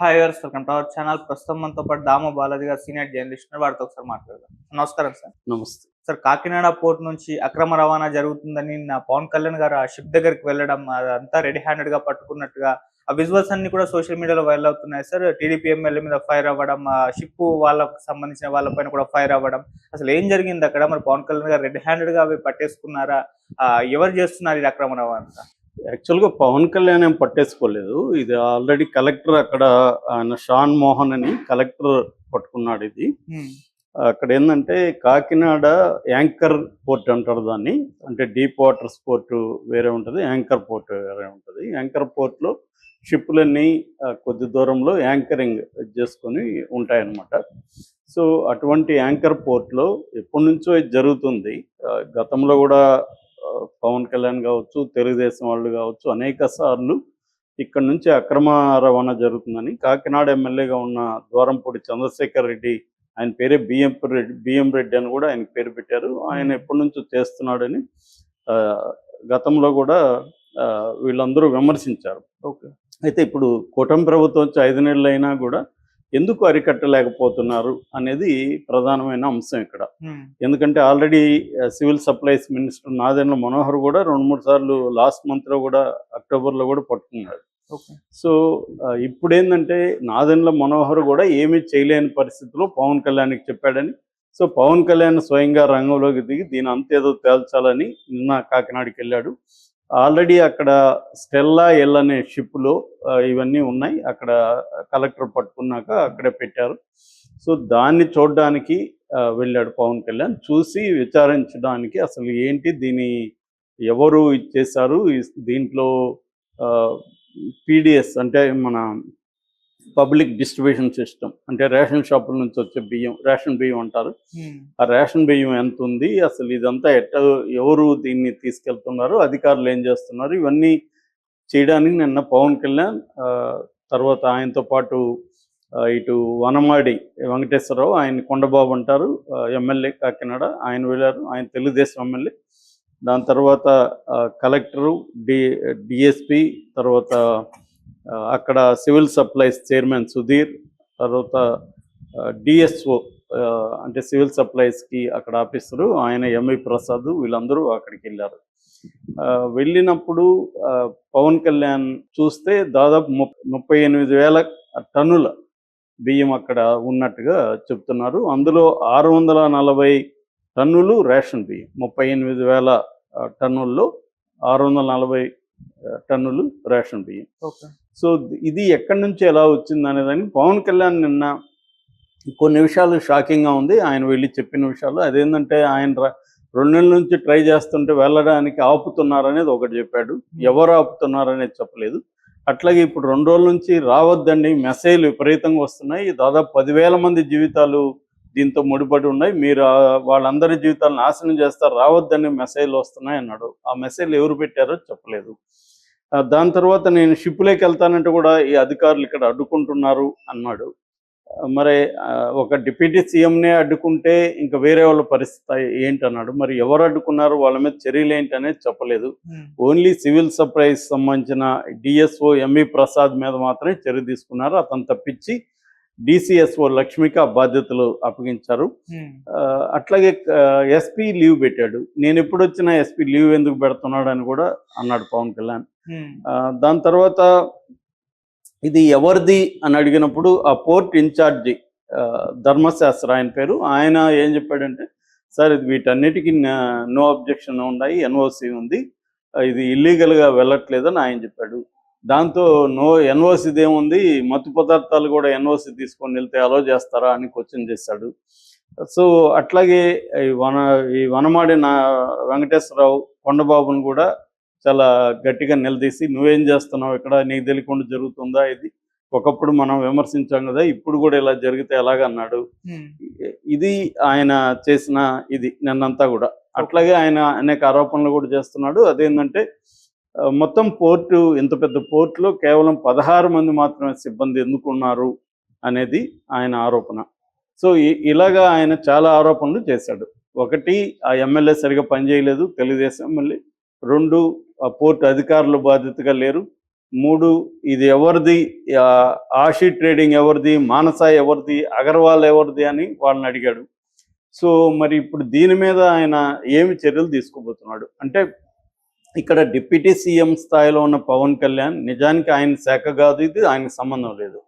Hi గారు welcome to our channel ప్రస్తుతం మనతో పాటు దామ బాలాజీ గారు సీనియర్ జర్నలిస్ట్. వారితో ఒకసారి మాట్లాడదాం. నమస్కారం సార్. నమస్తే. సార్ కాకినాడ పోర్ట్ నుంచి అక్రమ రవాణా జరుగుతుందని నా పవన్ కళ్యాణ్ గారు ఆ షిప్ దగ్గరికి వెళ్ళడం అదంతా రెడీ హ్యాండెడ్గా పట్టుకున్నట్టుగా ఆ విజువల్స్ అన్ని కూడా సోషల్ మీడియాలో వైరల్ అవుతున్నాయి సార్. టీడీపీ ఎమ్మెల్యే మీద ఫైర్ అవ్వడం ఆ షిప్ వాళ్ళకు సంబంధించిన వాళ్ళపైన కూడా ఫైర్ అవ్వడం. అసలు ఏం జరిగింది అక్కడ? మరి పవన్ కళ్యాణ్ గారు రెడ్ హ్యాండెడ్గా అవి పట్టేసుకున్నారా? ఎవరు చేస్తున్నారు ఇది అక్రమ రవాణా? యాక్చువల్గా పవన్ కళ్యాణ్ ఏం పట్టేసుకోలేదు. ఇది ఆల్రెడీ కలెక్టర్ అక్కడ ఆయన షాన్ మోహన్ అని కలెక్టర్ పట్టుకున్నాడు ఇది. అక్కడ ఏంటంటే కాకినాడ యాంకర్ పోర్ట్ అంటారు దాన్ని. అంటే డీప్ వాటర్ పోర్ట్ వేరే ఉంటుంది యాంకర్ పోర్ట్ వేరే ఉంటుంది. యాంకర్ పోర్ట్లో షిప్లన్నీ కొద్ది దూరంలో యాంకరింగ్ చేసుకొని ఉంటాయన్నమాట. సో అటువంటి యాంకర్ పోర్ట్లో ఎప్పటి నుంచో ఇది జరుగుతుంది. గతంలో కూడా పవన్ కళ్యాణ్ కావచ్చు తెలుగుదేశం వాళ్ళు కావచ్చు అనేక సార్లు ఇక్కడ నుంచి అక్రమ రవాణా జరుగుతుందని కాకినాడ ఎమ్మెల్యేగా ఉన్న ద్వారంపూడి చంద్రశేఖర్ రెడ్డి ఆయన పేరే బిఎం రెడ్డి బిఎం రెడ్డి అని కూడా ఆయన పేరు పెట్టారు. ఆయన ఎప్పటి నుంచో చేస్తున్నాడని గతంలో కూడా వీళ్ళందరూ విమర్శించారు. ఓకే. అయితే ఇప్పుడు కూటమి ప్రభుత్వం వచ్చి ఐదు నెలలు అయినా కూడా ఎందుకు అరికట్టలేకపోతున్నారు అనేది ప్రధానమైన అంశం ఇక్కడ. ఎందుకంటే already civil supplies minister Nadendla Manohar కూడా రెండు మూడు సార్లు లాస్ట్ మంత్లో కూడా అక్టోబర్లో కూడా పట్టుకున్నాడు. సో ఆ, ఇప్పుడు ఏంటంటే నాదెండ్ల మనోహర్ కూడా ఏమీ చేయలేని పరిస్థితిలో పవన్ కళ్యాణ్కి చెప్పాడని. సో పవన్ కళ్యాణ్ స్వయంగా రంగంలోకి దిగి దీని అంతేదో తేల్చాలని నిన్న కాకినాడకి వెళ్ళాడు ఆల్రెడీ అక్కడ స్టెల్లా ఎల్ అనే షిప్లో ఇవన్నీ ఉన్నాయి. అక్కడ కలెక్టర్ పట్టుకున్నాక అక్కడే పెట్టారు. సో దాన్ని చూడడానికి వెళ్ళాడు పవన్ కళ్యాణ్. చూసి విచారించడానికి అసలు ఏంటి దీని ఎవరు ఇచ్చేశారు దీంట్లో పీడిఎస్ అంటే మన పబ్లిక్ డిస్ట్రిబ్యూషన్ సిస్టమ్ అంటే రేషన్ షాపుల నుంచి వచ్చే బియ్యం రేషన్ బియ్యం అంటారు. ఆ రేషన్ బియ్యం ఎంత ఉంది అసలు ఇదంతా ఎట్ట ఎవరు దీన్ని తీసుకెళ్తున్నారు? అధికారులు ఏం చేస్తున్నారు? ఇవన్నీ చేయడానికి నిన్న పవన్ కళ్యాణ్ తర్వాత ఆయనతో పాటు ఇటు వనమాడి వెంకటేశ్వరరావు ఆయన కొండబాబు అంటారు ఎమ్మెల్యే కాకినాడ ఆయన వెళ్ళారు ఆయన తెలుగుదేశం ఎమ్మెల్యే. దాని తర్వాత కలెక్టరు డి డిఎస్పి తర్వాత అక్కడ సివిల్ సప్లైస్ చైర్మన్ సుధీర్ తర్వాత డిఎస్ఓ అంటే సివిల్ సప్లైస్కి అక్కడ ఆఫీసరు ఆయన ఎంఐ ప్రసాద్ వీళ్ళందరూ అక్కడికి వెళ్ళారు. ఆ, వెళ్ళినప్పుడు పవన్ కళ్యాణ్ చూస్తే దాదాపు ముప్పై ఎనిమిది వేల టన్నుల బియ్యం అక్కడ ఉన్నట్టుగా చెప్తున్నారు. అందులో ఆరు వందల నలభై టన్నులు రేషన్ బియ్యం ముప్పై ఎనిమిది వేల టన్నుల్లో ఆరు వందల నలభై టన్నులు రేషన్ బియ్యం. సో ఇది ఎక్కడి నుంచి ఎలా వచ్చింది అనేదానికి పవన్ కళ్యాణ్ నిన్న కొన్ని విషయాలు షాకింగ్గా ఉంది. ఆయన వెళ్ళి చెప్పిన విషయాలు. అదేంటంటే ఆయన రెండు నెలల నుంచి ట్రై చేస్తుంటే వెళ్ళడానికి ఆపుతున్నారనేది ఒకటి చెప్పాడు. ఎవరు ఆపుతున్నారనేది చెప్పలేదు. అట్లాగే ఇప్పుడు రెండు రోజుల నుంచి రావద్దండి. మెసేజ్లు విపరీతంగా వస్తున్నాయి. దాదాపు పదివేల మంది జీవితాలు దీంతో ముడిపడి ఉన్నాయి. మీరు వాళ్ళందరి జీవితాలు నాశనం చేస్తారు రావద్దని మెసేజ్లు వస్తున్నాయి అన్నాడు. ఆ మెసేజ్లు ఎవరు పెట్టారో చెప్పలేదు. దాని తర్వాత నేను షిప్లోకి వెళ్తానంటే కూడా ఈ అధికారులు ఇక్కడ అడ్డుకుంటున్నారు అన్నాడు. మరి ఒక డిప్యూటీ సీఎంనే అడ్డుకుంటే ఇంకా వేరే వాళ్ళ పరిస్థితి ఏంటన్నాడు మరి ఎవరు అడ్డుకున్నారు? వాళ్ళ మీద చర్యలు ఏంటి అనేది చెప్పలేదు. ఓన్లీ సివిల్ సప్లైస్ సంబంధించిన డిఎస్ఓ ఎంఈ ప్రసాద్ మీద మాత్రమే చర్య తీసుకున్నారు. అతను తప్పించి డిసిఎస్ఓ లక్ష్మికి బాధ్యతలు అప్పగించారు. ఆ, అట్లాగే ఎస్పీ లీవ్ పెట్టాడు. నేను ఎప్పుడు వచ్చినా ఎస్పీ లీవ్ ఎందుకు పెడుతున్నాడు అని కూడా అన్నాడు పవన్ కళ్యాణ్. ఆ, దాని తర్వాత ఇది ఎవరిది అని అడిగినప్పుడు ఆ పోర్ట్ ఇన్ఛార్జి ధర్మశాస్త్ర ఆయన పేరు. ఆయన ఏం చెప్పాడంటే సార్ ఇది వీటన్నిటికీ నో అబ్జెక్షన్ ఉన్నాయి ఎన్ఓసి ఉంది. ఇది ఇల్లీగల్గా వెళ్ళట్లేదని ఆయన చెప్పాడు. దాంతో నో ఎన్ఓసిది ఏముంది మత్తు పదార్థాలు కూడా ఎన్ఓసి తీసుకొని వెళ్తే అలో చేస్తారా అని క్వశ్చన్ చేశాడు. సో అట్లాగే ఈ వన ఈ వనమాడి నా వెంకటేశ్వరరావు కొండబాబును కూడా చాలా గట్టిగా నిలదీసి నువ్వేం చేస్తున్నావు ఇక్కడ? నీకు తెలియకుండా జరుగుతుందా ఇది? ఒకప్పుడు మనం విమర్శించాం కదా ఇప్పుడు కూడా ఇలా జరిగితే ఎలాగ అన్నాడు. హ్మ్. ఇది ఆయన చేసిన ఇది నిన్నంతా కూడా. అట్లాగే ఆయన అనేక ఆరోపణలు కూడా చేస్తున్నాడు. అదేంటంటే మొత్తం పోర్టు ఇంత పెద్ద పోర్టులో కేవలం పదహారు మంది మాత్రమే సిబ్బంది ఎందుకున్నారు అనేది ఆయన ఆరోపణ. సో ఇలాగా ఆయన చాలా ఆరోపణలు చేశాడు. ఒకటి ఆ ఎమ్మెల్యే సరిగా పనిచేయలేదు తెలుగుదేశం ఎమ్మెల్యే రెండు ఆ పోర్టు అధికారులు బాధ్యతగా లేరు. మూడు ఇది ఎవరిది ఆషి ట్రేడింగ్ ఎవరిది మానస ఎవరిది అగర్వాల్ ఎవరిది అని వాళ్ళని అడిగాడు. సో మరి ఇప్పుడు దీని మీద ఆయన ఏమి చర్యలు తీసుకోబోతున్నాడు? అంటే ఇక్కడ డిప్యూటీ సీఎం స్థాయిలో ఉన్న పవన్ కళ్యాణ్ నిజానికి ఆయన శాఖ కాదు ఇది ఆయనకు సంబంధం లేదు.